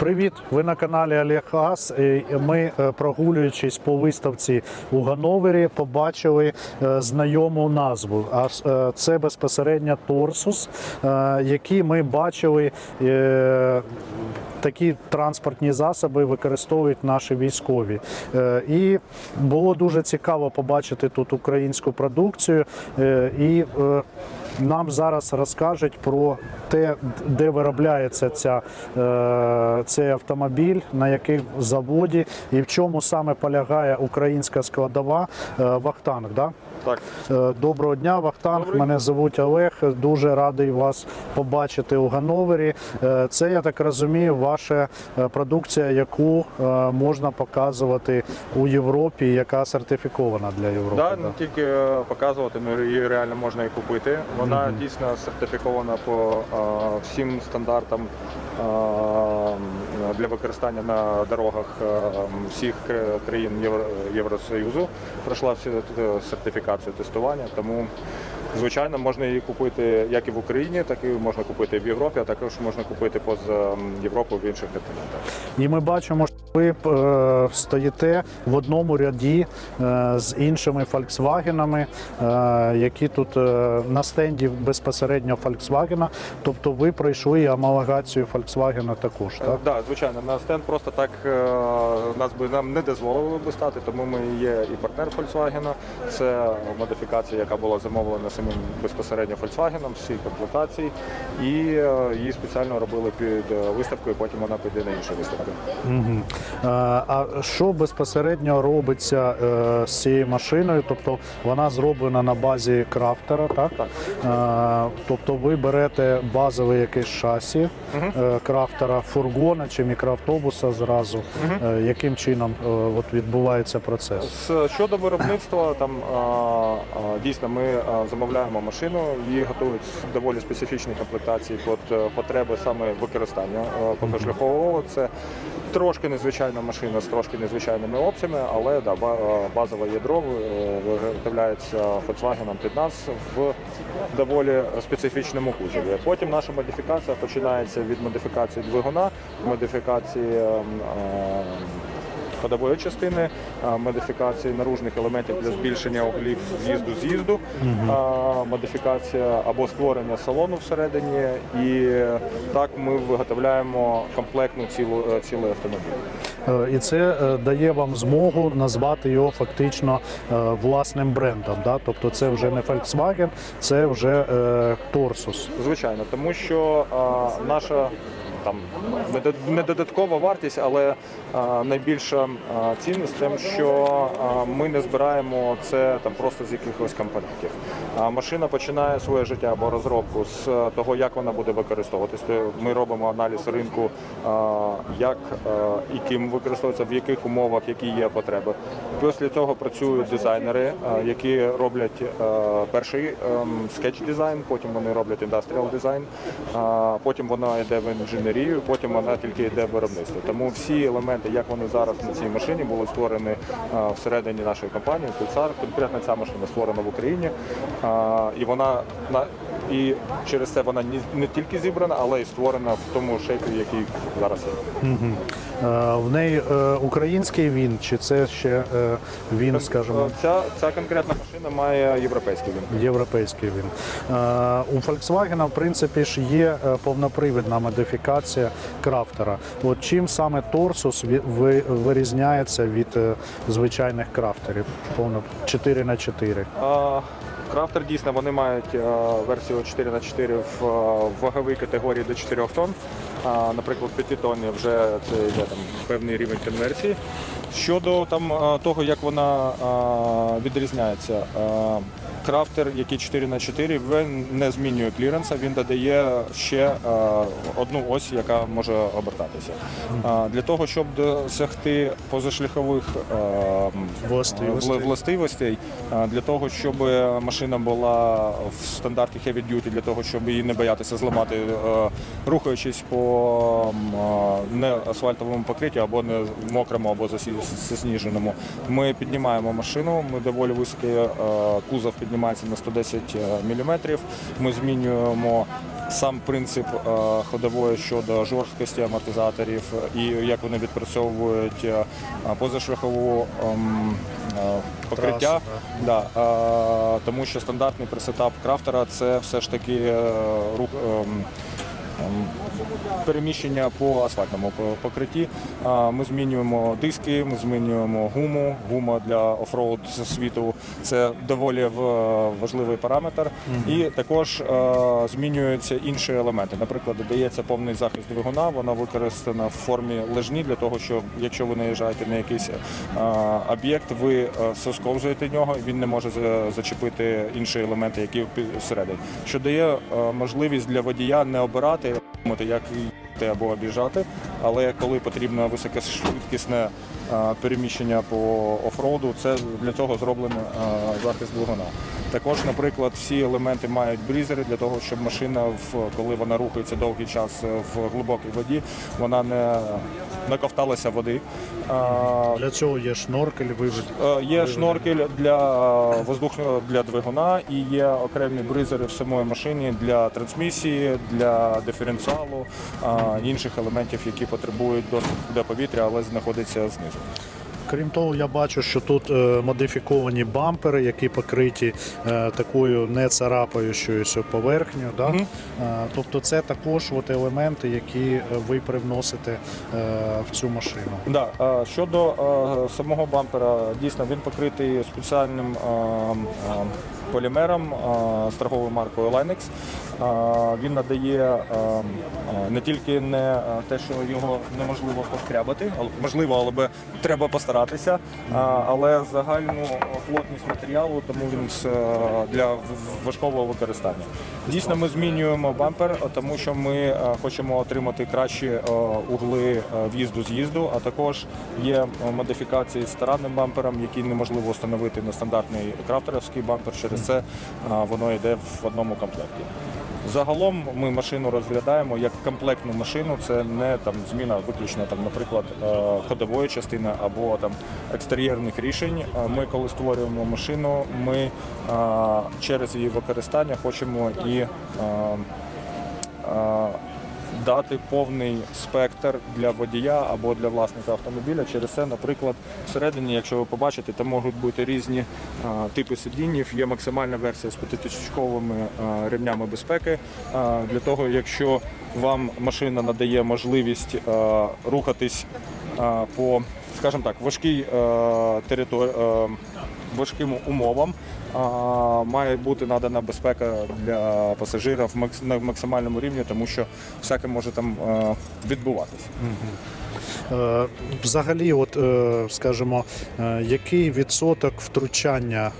Привіт! Ви на каналі Олег Ас. Ми, е, прогулюючись по виставці у Гановері, побачили е, знайому назву. А е, це безпосередньо Торсус, який ми бачили. Такі транспортні засоби використовують наші військові. Е, І було дуже цікаво побачити тут українську продукцію. Е, І е, нам зараз розкажуть про те, де виробляється ця, цей автомобіль, на яких заводі і в чому саме полягає українська складова Вахтанг. Да? Так, Е, Доброго дня, Вахтанг. Добрий. Мене звуть Олег. Дуже радий вас побачити у Ганновері. Е, Це, я так розумію, ваша е, продукція, яку можна показувати у Європі, яка сертифікована для Європи. да, не тільки показувати, але її реально можна і купити. Вона дійсно сертифікована по всім стандартам для використання на дорогах е, всіх країн Євросоюзу. Пройшла всю е, сертифікацію тестування, тому. Звичайно, можна її купити як і в Україні, так і можна купити в Європі, а також можна купити поза Європою в інших континентах. І ми бачимо, що ви е, стоїте в одному ряді е, з іншими Volkswagenами, е, які тут е, на стенді безпосередньо Volkswagen. Тобто ви пройшли амалогацію Volkswagen також, так? Так, да, звичайно, на стенд просто так е, нас би нам не дозволили би стати, тому ми є і партнер Volkswagen. Це модифікація, яка була замовлена самим безпосередньо Volkswagen, всі комплектації, і е, її спеціально робили під е, виставкою, потім вона піде на інші виставки. Мгм. Е, А що безпосередньо робиться е, з цією машиною? Тобто вона зроблена на базі крафтера, так? Так. Е, Тобто ви берете базове якесь шасі е, крафтера, фургона чи мікроавтобуса зразу. Е, Яким чином от відбувається процес? Щодо виробництва, там дійсно ми замовляємо машину, її готують доволі специфічні комплектації під потреби саме використання позашляхового. Це трошки незвичайна машина з трошки незвичайними опціями, але да, е, базове ядро е, виготовляється Volkswagen під нас в доволі специфічному кузові. Потім наша модифікація починається від модифікації двигуна, модифікації. Ходової частини, модифікації наружних елементів для збільшення углів в'їзду з'їзду, а, модифікація або створення салону всередині. І так ми виготовляємо комплектну цілу е, цілий автомобіль. Е, І це е, дає вам змогу назвати його фактично власним брендом. Да? Тобто це вже не Volkswagen, це вже Торсус. Звичайно, тому що наша там не додаткова вартість, але найбільша цінність тим, що ми не збираємо це там просто з якихось компонентів. Машина починає своє життя або розробку з того, як вона буде використовуватись. Ми робимо аналіз ринку, як і ким використовується, в яких умовах, які є потреби. Після цього працюють дизайнери, які роблять перший ем, скетч-дизайн, потім вони роблять індастріал дизайн, потім вона йде в інженерію, потім вона тільки йде в виробництво. Тому всі елементи, як вони зараз на цій машині, були створені е, всередині нашої компанії. Pulsar. Конкретно ця машина створена в Україні, і вона на і через це вона не- не тільки зібрана, але й створена в тому шейпі, який зараз є. Е, В неї е, український він, чи це ще е, він, скажімо, Ця, ця конкретна машина має європейський він. європейський він. У Volkswagen, в принципі, ж є повнопривідна модифікація крафтера. От чим саме Торсус вирізняється від звичайних крафтерів? Повно 4 на 4 А, Крафтер дійсно вони мають версію 4х4 в ваговій категорії до 4 тонн. А, Наприклад, 5 тонн вже це йде там певний рівень конверсії. Щодо там того, як вона а, відрізняється. а, Крафтер, який 4 на 4 він не змінює кліренса, він додає ще а, одну ось, яка може обертатися. А, Для того, щоб досягти позашляхових а, Властивостей. властивостей а, для того, щоб машина була в стандарті heavy duty, для того, щоб її не боятися зламати, е, рухаючись по не асфальтовому покритті або не мокрому, або засніженому. Ми піднімаємо машину, ми доволі високий е, кузов піднімається на 110 мм. Ми змінюємо сам принцип е, ходової щодо жорсткості амортизаторів і як вони відпрацьовують е, позашляхову ем, е, покриття. Да, е, тому що стандартний пресетап крафтера це все ж таки е, рух. Ем, ем, Переміщення по асфальтному покритті. Ми змінюємо диски, ми змінюємо гуму. Гума для офроуд світу це доволі важливий параметр. І також е, змінюються інші елементи. Наприклад, додається повний захист двигуна, вона використана в формі лежні для того, щоб якщо ви наїжджаєте на якийсь е, об'єкт, ви е, сосковзуєте нього, він не може зачепити інші елементи, які всередині. Що дає можливість для водія не обирати, як або обіжати, але коли потрібно високошвидкісне е, переміщення по офроуду, це для цього зроблений е, захист двигуна. Також, наприклад, всі елементи мають брізери для того, щоб машина, коли вона рухається довгий час в глибокій воді, вона не, не ковталася води. Е, Для цього є шноркель, вивід. Є шноркель для воздушного для двигуна і є окремі бризери в самої машині для трансмісії, для диференціалу, інших елементів, які потребують доступу до повітря, але знаходяться знизу. Крім того, я бачу, що тут е, модифіковані бампери, які покриті е, такою не царапаючою поверхнею. Да? Мгм. Е, тобто це також от елементи, які ви привносите в цю машину. Да, щодо самого бампера, дійсно він покритий спеціальним е, е, полімером з торговою маркою Linex. Він надає не тільки не те, що його неможливо пошкрябати, можливо, але треба постаратися, але загальну плотність матеріалу, тому він для важкого використання. Дійсно, ми змінюємо бампер, тому що ми хочемо отримати кращі угли е, в'їзду-з'їзду, а також є модифікації з таранним бампером, які неможливо встановити на стандартний крафтеровський бампер. Через це е, воно йде в одному комплекті. Загалом ми машину розглядаємо як комплектну машину. Це не там зміна виключно там, наприклад, е, ходової частини або там екстер'єрних рішень. Е, Ми, коли створюємо машину, ми через її використання хочемо і дати повний спектр для водія або для власника автомобіля. Через це, наприклад, всередині, якщо ви побачите, там можуть бути різні типи сидіннів. Є максимальна версія з п'ятитисячковими е, ремнями безпеки. Для того, якщо вам машина надає можливість рухатись по, скажімо так, важкій території. Важким умовам має бути надана безпека для пасажира на максимальному рівні, тому що всяке може там е, відбуватися. Е, Взагалі, от е, скажімо, який відсоток втручання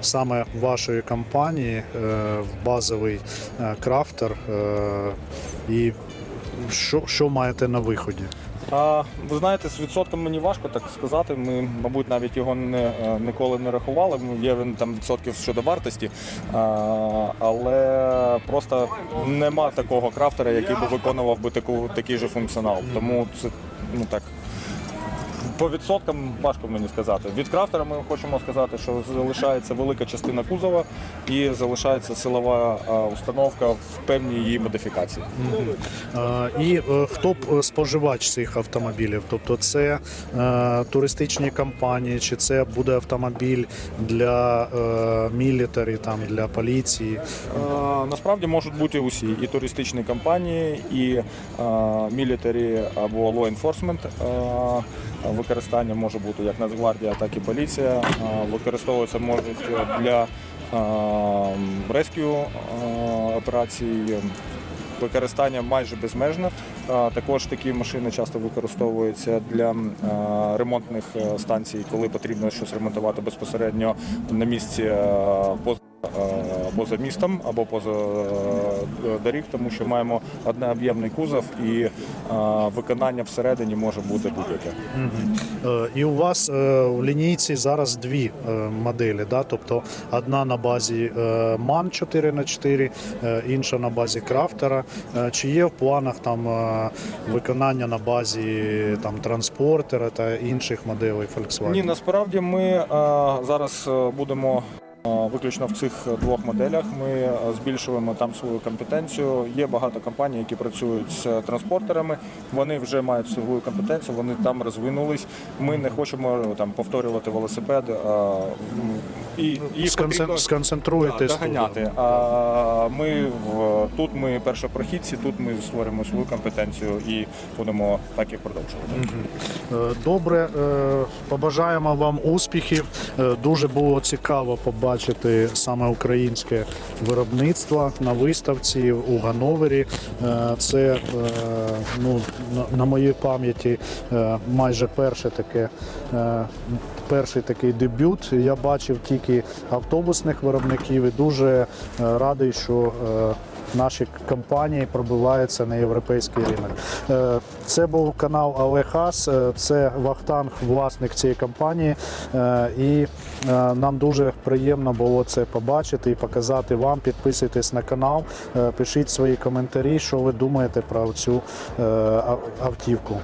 саме вашої компанії в базовий крафтер і що, що маєте на виході? Ви знаєте, з відсотком мені важко так сказати. Ми, мабуть, навіть його не, е, ніколи не рахували. Є він там відсотків щодо вартості, але просто нема такого крафтера, який би виконував би таку, такий же функціонал. Тому це ну так. По відсоткам важко мені сказати. Від крафтера ми хочемо сказати, що залишається велика частина кузова і залишається силова а, установка в певній її модифікації. І е, хто б е, споживач цих автомобілів? Тобто це е, туристичні компанії, чи це буде автомобіль для е, мілітарі, там для поліції? Е, Насправді можуть бути усі і туристичні компанії, і мілітарі або law enforcement. Е, Використання може бути як Нацгвардія, так і поліція. Е, Використовуються можуть для рескю операцій. Використання майже безмежне. Е, Також такі машини часто використовуються для е, ремонтних е, станцій, коли потрібно щось ремонтувати безпосередньо на місці е, поза е, містом або поза е, доріг, тому що маємо однооб'ємний кузов і е, виконання всередині може бути будь-яке. І у вас в лінійці зараз дві моделі, да? тобто одна на базі MAN 4 х 4 інша на базі крафтера. Чи є в планах там виконання на базі там транспортера та інших моделей Volkswagen? Ні, насправді ми зараз будемо Виключно в цих двох моделях ми е, збільшуємо там свою компетенцію. Є багато компаній, які працюють з транспортерами. Вони вже мають свою компетенцію, вони там розвинулись. Ми не хочемо там повторювати велосипед і їх Сконцен- потрібно сконцентруєтесь да, доганяти. А ми в тут ми першопрохідці, тут ми створимо свою компетенцію і будемо так і продовжувати. Е, Добре, е, побажаємо вам успіхів. Е, Дуже було цікаво побачити саме українське виробництво на виставці у Ганновері. Е, Це е, ну, на- моїй пам'яті е, майже перше таке. Перший такий дебют. Я бачив тільки автобусних виробників і дуже радий, що наші компанії пробиваються на європейський ринок. Е, Це був канал Алехас, е, це Вахтанг, власник цієї компанії. Е, І нам дуже приємно було це побачити і показати вам. Підписуйтесь на канал, пишіть свої коментарі, що ви думаєте про цю автівку.